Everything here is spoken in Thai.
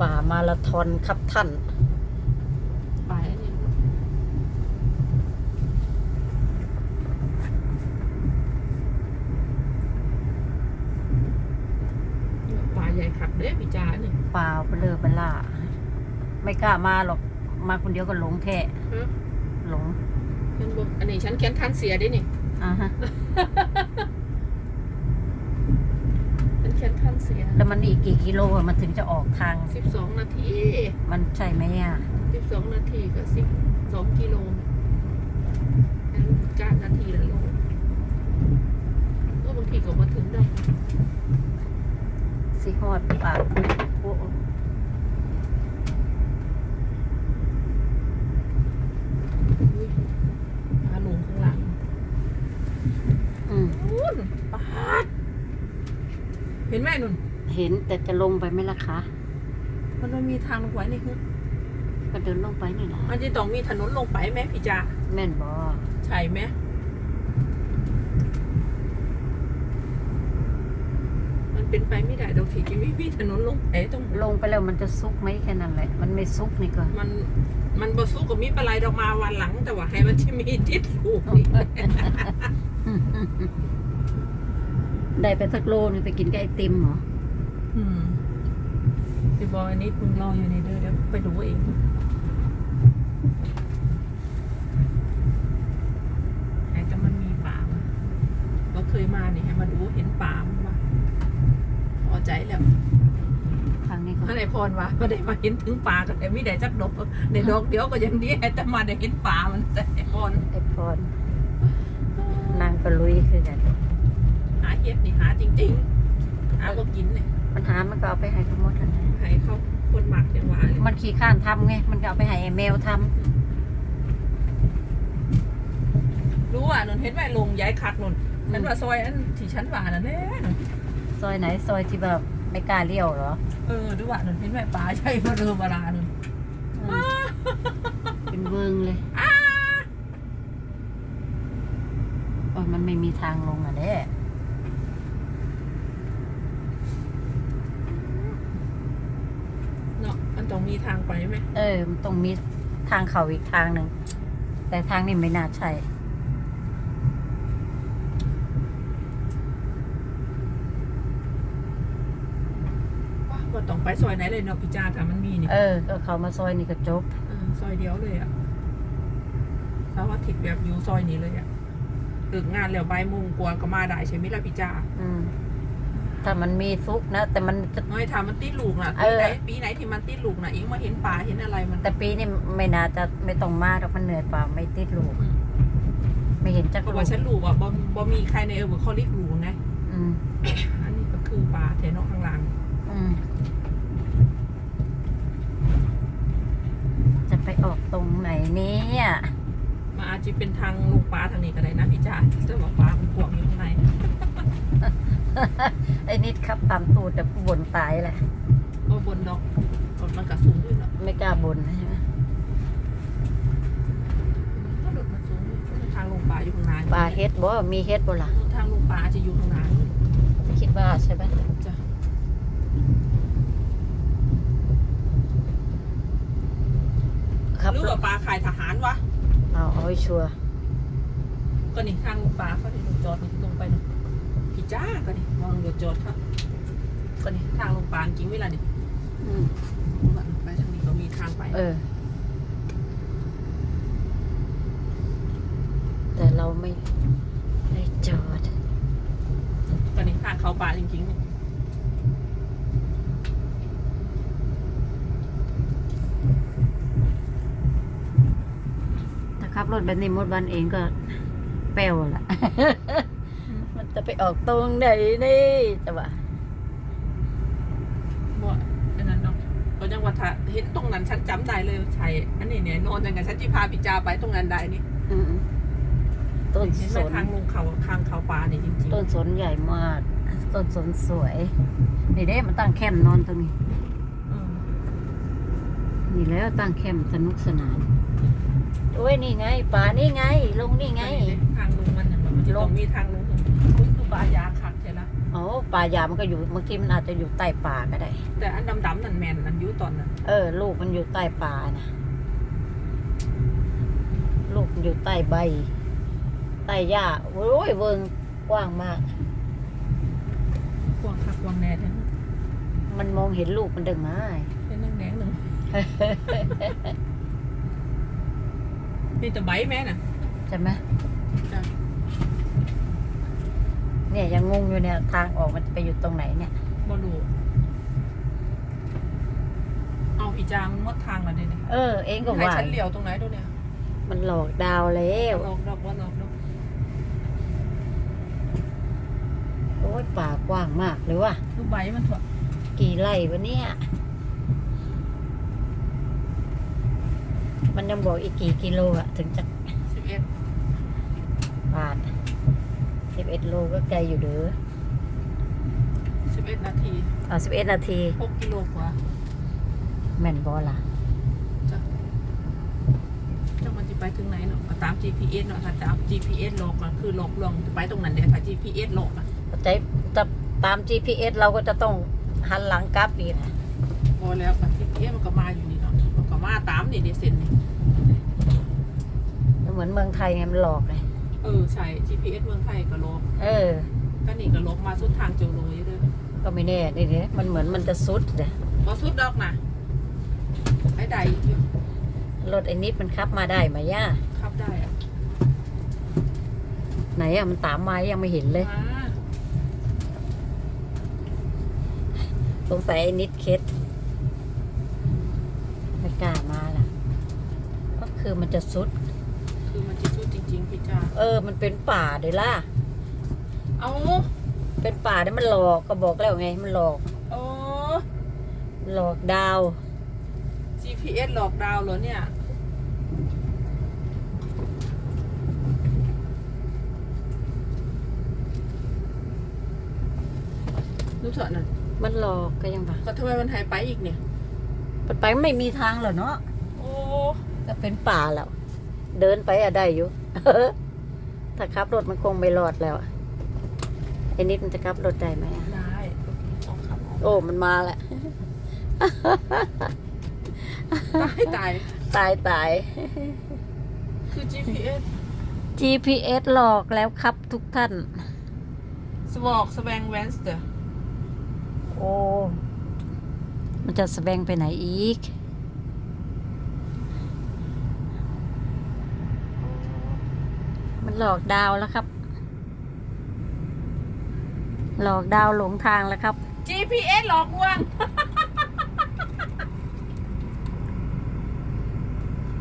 ป่ามาราธอนครับท่านไปอันนี้ป่าใหญ่ขับเด้พี่จ้าเนี่ยป่าเบลอเบล่าไม่กล้ามาหรอก มาคนเดียวก็หลงแท้ฮะหลงเป็นบอันนี้ฉันแค้นทันเสียดินี่อ่าฮะ ฉันแค้นทัน เสียแล้วมันอีกกี่กิโลอะมันถึงจะออกทาง สิบสองนาทีมันใช่ไหมอะ สิบสองนาทีก็สิบสองกิโลงั้นก้านาทีละโลก็บางทีก็มาถึงได้ สิฮอดป่าโอ้อุ้ยมาหลงข้างหลัง อืม นู่นปาดเห็นไหมนุ่น เห็น แต่จะลงไปไหมล่ะคะ มันไม่มีทางลงไปนี่คือก็เดินลงไปนี่นะมันจะต้องมีถนนลงไปไหมพี่จ่าแม่นบอใช่ไหมมันเป็นไปไม่ได้ดอกที่จะไม่มีถนนลงไปตรงลงไปแล้วมันจะซุกไหมแค่นั้นแหละ มันไม่ซุกนี่ก็มัน มันบสู้กับมีปลาไหลดอกมาวันหลัง แต่ว่าให้มันที่มีทิศลูกนี่ ได้ไปสักโลนึงไปกินกับไอติมเหรอ อืมพี่บอยอันนี้คุณรออยู่ในเด้อเดี๋ยวไปดูเองไอ้แต่มันมีป่ามาเราเคยมาเนี่ยให้มาดูเห็นป่ามันวะพอใจแล้วทางนี้ก็อะไรพรวะก็ได้มาเห็นถึงป่าก็แต่ไม่ได้จักดอกในดอกเดียวก็ยังดีแต่มาได้เห็นป่ามันแต่พรไอพรนางก็ลุยคือกัน หาเห็ดนี่หาจริงๆหาก็กินเนี่ย ปัญหามันก็เอาไปให้เขาหมดนั่นแหละให้เขาคนหมักอย่างว่าเลยมันขี้ข้านทำไง มันก็เอาไปให้ไอ้แมวทรู้อะนนเห็นไหมลงย้ายคักนนฉันว่าซอยอันที่ฉันว่าน่ะแน่นนำซอยไหนซอยที่แบบไม่กล้าเลี้ยวเหรอเออดูว่านนเห็นไหมป่าใช่มาเรือมาลานนอืมเป็นเวิงเลยอ้าโอ้ยมันไม่มีทางลงอะเด้ เนาะมัน ต้องมีทางไปไหมเออมันต้องมีทางเขาอีกทางหนึ่ง แต่ทางนี้ไม่น่าใช่ว่าว่าต้องไปซอยไหนเลยเนาะพี่จ้าถ้ามันมีนี่เออ ก็เขามาซอยนี่ก็จบ เออซอยเดียวเลยอะสาวาทิตแบบอยู่ซอยนี้เลยอะตึกงานแล้วใบายโมงกว่าก็มาได้ใช่ไหมล่ะพี่จ้า อืม ถ้ามันมีซุกนะ แต่มันจะน้อยถามมันติดลูกน่ะเอปีอไหนปีไหนที่มันติดลูกน่ะอิงมาเห็นป่าเห็นอะไรมันแต่ปีนี้ไม่น่าจะไม่ต้องมาหรอกมันเหนื่อยเปล่าไม่ติดลูก อืมไม่เห็นจักเพราะลูว่ากฉันลูกอะบ่บ่มีใครในเออร์เบอร์เขาเรียกลูกนะอืมอันนี้ก็คือป่าแถวนอกข้างล่างอืมจะไปออกตรงไหนเนี่ยมันอาจจะเป็นทางลูกป่าทางนี้ก็ได้นะพี่จ้าแต่ว่าป่ามันกว้างอยู่ข้างใน ไอ้นิดขับตามตูดแต่ผู้บนตายแหละก็บนดอกบนมันก็สูงด้วยเนาะไม่กล้าบนใช่ไหมก็ดดมันสูงทางลงป่าอยู่ข้างหน้านี่ปลาเฮ็ดบ่มีเฮ็ดบ่ล่ะทางลงป่าอาจจะอยู่ข้างหน้านี่คิดว่าใช่ไหมจ้ะครับหรือว่าป่าขายทหารวะเอาเอาให้ชัวร์ก็นี่ทางลงป่าเขาที่จอดนี่ลงไปนี่ พี่จ้าก็นี่มองเดี๋ยวจอดครับก็นี่ทางลงป่าจริงเวลานี่อืมไปทางนี้ก็มีทางไป เออ แต่เราไม่ได้จอดก็นี่ทางเขาป่าจริงๆนี่ถ้าขับรถแบบนี้หมดวันเองก็แป้วละมัน จะไปออกตรงไหนนี่แต่ว่าบ่อันนั้นเนาะก็ยังว่าถ้าเห็นตรงนั้นฉันจำได้เลยว่าใช่อันนี้เนี่ยนอนยังไงฉันที่พาพี่จาไปตรงนั้นได้นี่อืมต้นเห็นสไหมนทางลงเขาทางเขาป่านี่จริงต้นสนใหญ่มากต้นสนสวยนี่เด้มันตั้งแคมป์นอนตรงนี้ ๆอืมนี่แล้วตั้งแคมป์สนุกสนานโอ้ยนี่ไงป่านี่ไง ลงนี่ไงทางลง มันเนี่ยมันจะต้องมีทางลงอุ้ยคือป่ายางขักใช่ละอโอ้ป่ายามันก็อยู่บางทีมันอาจจะอยู่ใต้ป่าก็ได้ แต่อันดำๆนั่นแมนอันอยูตอนนั้นเออ ลูกมันอยู่ใต้ป่านะลูกมันอยู่ใต้ใบ ใต้หญ้าโอ้ยเวิงกว้างมาก กวางคักกวางแน่แท้มันมองเห็นลูกมันดึงง่ายเป็นนั่งแดงหนึ่งมีแต่ใบแม่น่ะ ใช่ไหมจ้ะ เนี่ยยังงงอยู่เนี่ยทางออกมันจะไปอยู่ตรงไหนเนี่ยบอลูเอาพี่จางมันหมดทางแล้วเนี่ยเออ เองก็ให้ว่าฉันเหลียวตรงไหนดูเนี่ยมันหลอกดาวแล้วลอกดอกว่าลอกดอกโอ้ยป่ากว้างมากเลยว่ะดูใบมันเถอะกี่ไร่วะเนี่ย มันยังบอกอีกกี่กิโลอะถึงจะสิบเอ็ดผ่าน สิบเอ็ดโลก็ไกลอยู่เด้อสิบเอ็ดนาทีเอาสิบเอ็ดนาที หกกิโลกว่าแม่นบอล่ะ จ้ะจังมันจะไปถึงไหนเนาะก็ตาม GPS เนาะถ้าตาม GPS หลอกก็คือหลอกลวงจะไปตรงนั้นเดี๋ยวถ้า GPS หลอกอะใจจะตาม GPS เราก็จะต้องหันหลังกลับอีกนะพอแล้วก็ GPS มันก็มาอยู่นี่เนาะมันก็มาตามนี่เดยวเซนนี่ เหมือนเมืองไทยไงมันหลอกเลย เออใช่ GPS เมืองไทยก็หลอกเออ ก็นี่ก็หลอกมาสุดทางเจียวโรยเลยก็ไม่แน่นี่เนี่ยมันเหมือนมันจะซุดเลยพอสุดดอกนะไอ้ใดอยู่รถไอ้นิดมันขับมาได้ไหมย่าขับได้อะไหนอะมันตามมายังไม่เห็นเลยมาสงสัยไอ้นิดเคสไม่กล้ามาล่ะ ก็คือมันจะซุด คือมันจะสุด จริงๆพี่จ้าเออ มันเป็นป่าเดี๋ยวล่ะ เอาเป็นป่าเนี่ยมันหลอกก็บอกแล้วไง มันหลอก โอ้ หลอกดาว GPS หลอกดาวน์เหรอเนี่ยดูเถอะนั่นมันหลอกก็ยังปะก็ทำไมมันหายไปอีกเนี่ย มันไปไม่มีทางหรอเนาะโอ้ ก็เป็นป่าแล้ว เดินไปอะได้อยู่ ถ้าขับรถมันคงไม่รอดแล้วอะไอ้นิดมันจะขับรถได้ไหมอะได้ออกขับออกโอ้ มันมาแล้ว ตายตาย ตายตาย คือ GPS GPS หลอกแล้วครับทุกท่าน สวอกสแวงแวนสเตอร์โอ้ มันจะแสดงไปไหนอีก มัน หลอกดาวแล้วครับ หลอกดาวหลงทางแล้วครับ GPS หลอกลวง